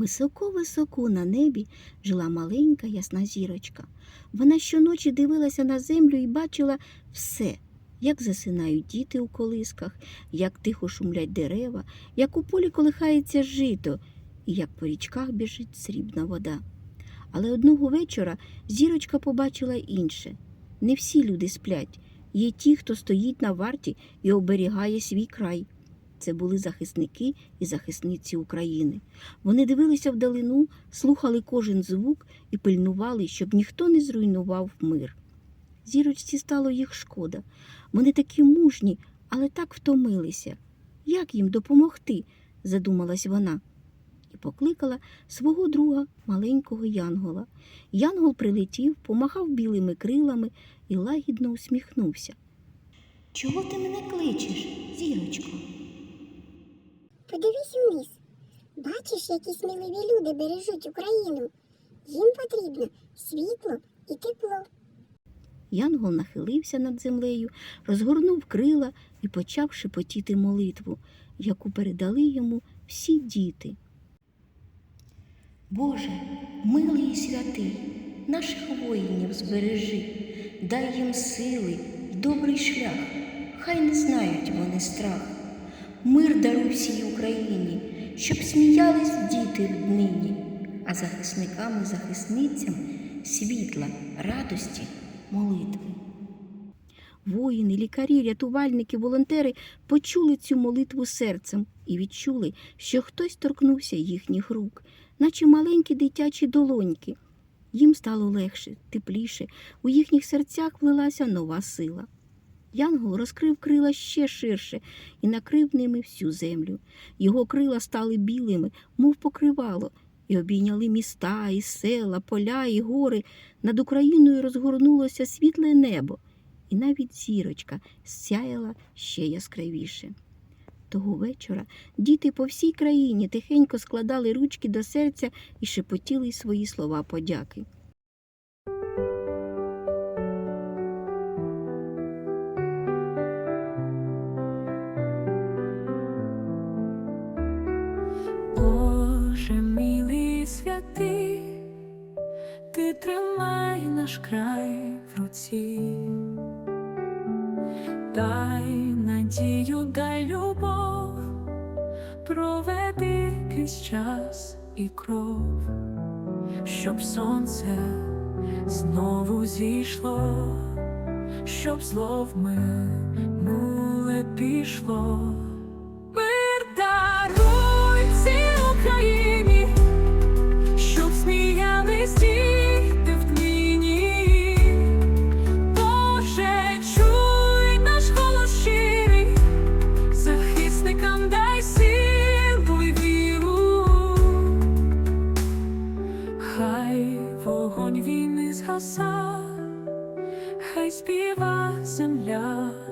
Високо-високо на небі жила маленька ясна зірочка. Вона щоночі дивилася на землю і бачила все, як засинають діти у колисках, як тихо шумлять дерева, як у полі колихається жито, і як по річках біжить срібна вода. Але одного вечора зірочка побачила інше. Не всі люди сплять, є ті, хто стоїть на варті і оберігає свій край. Це були захисники і захисниці України. Вони дивилися вдалину, слухали кожен звук і пильнували, щоб ніхто не зруйнував мир. Зірочці стало їх шкода. Вони такі мужні, але так втомилися. Як їм допомогти? задумалась вона. І покликала свого друга, маленького Янгола. Янгол прилетів, помахав білими крилами і лагідно усміхнувся. Чого ти мене кличеш, зірочко? Подивись униз. Бачиш, які сміливі люди бережуть Україну. Їм потрібно світло і тепло. Янгол нахилився над землею, розгорнув крила і почав шепотіти молитву, яку передали йому всі діти. Боже, милий і святий, наших воїнів збережи, дай їм сили й добрий шлях, хай не знають вони страх. Мир даруй всій Україні, щоб сміялись діти нині, а захисникам і захисницям світла, радості, молитви. Воїни, лікарі, рятувальники, волонтери почули цю молитву серцем і відчули, що хтось торкнувся їхніх рук, наче маленькі дитячі долоньки. Їм стало легше, тепліше, у їхніх серцях влилася нова сила. Янгол розкрив крила ще ширше і накрив ними всю землю. Його крила стали білими, мов покривало, і обійняли міста, і села, поля, і гори. Над Україною розгорнулося світле небо, і навіть зірочка сяяла ще яскравіше. Того вечора діти по всій країні тихенько складали ручки до серця і шепотіли свої слова подяки. Святий, ти тримай наш край в руці, дай надію, дай любов, проведи крізь час і кров, щоб сонце знову зійшло, щоб зло в минуле пішло.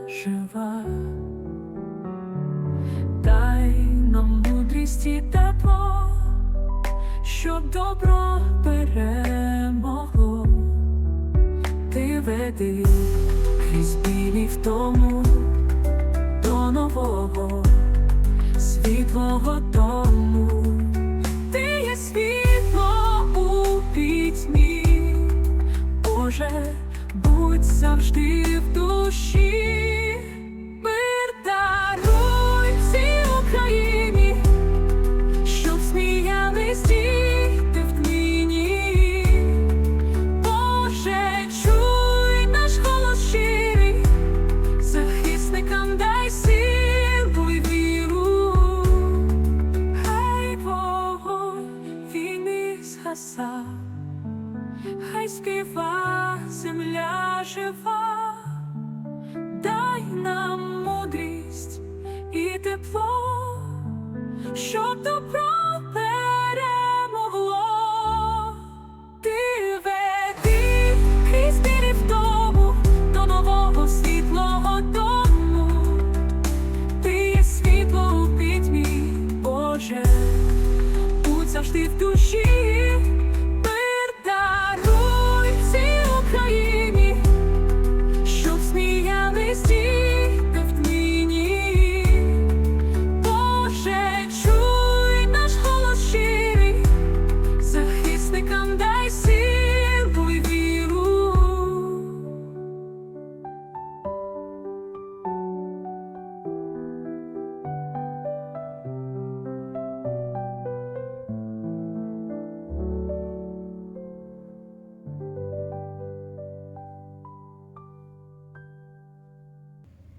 Жива. Дай нам мудрість і тепло, щоб добро перемогло. Ти веди крізь білі втому до нового світлого дому. Ти є світло у пітьмі, Боже, будь завжди в душі. Жива, дай нам мудрість і тепло, щоб добро перемогло. Ти веди крізь білі втому до нового світлого дому. Ти є світло у пітьмі, Боже, будь завжди в душі.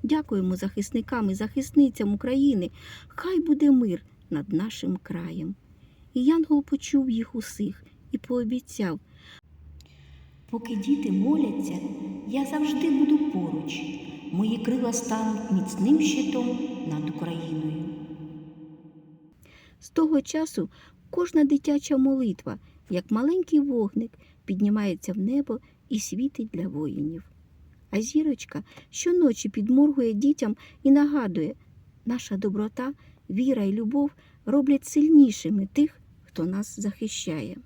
Дякуємо захисникам і захисницям України. Хай буде мир над нашим краєм. І Янгол почув їх усіх і пообіцяв. Поки діти моляться, я завжди буду поруч. Мої крила стануть міцним щитом над Україною. З того часу кожна дитяча молитва, як маленький вогник, піднімається в небо і світить для воїнів. А зірочка щоночі підморгує дітям і нагадує, наша доброта, віра і любов роблять сильнішими тих, хто нас захищає.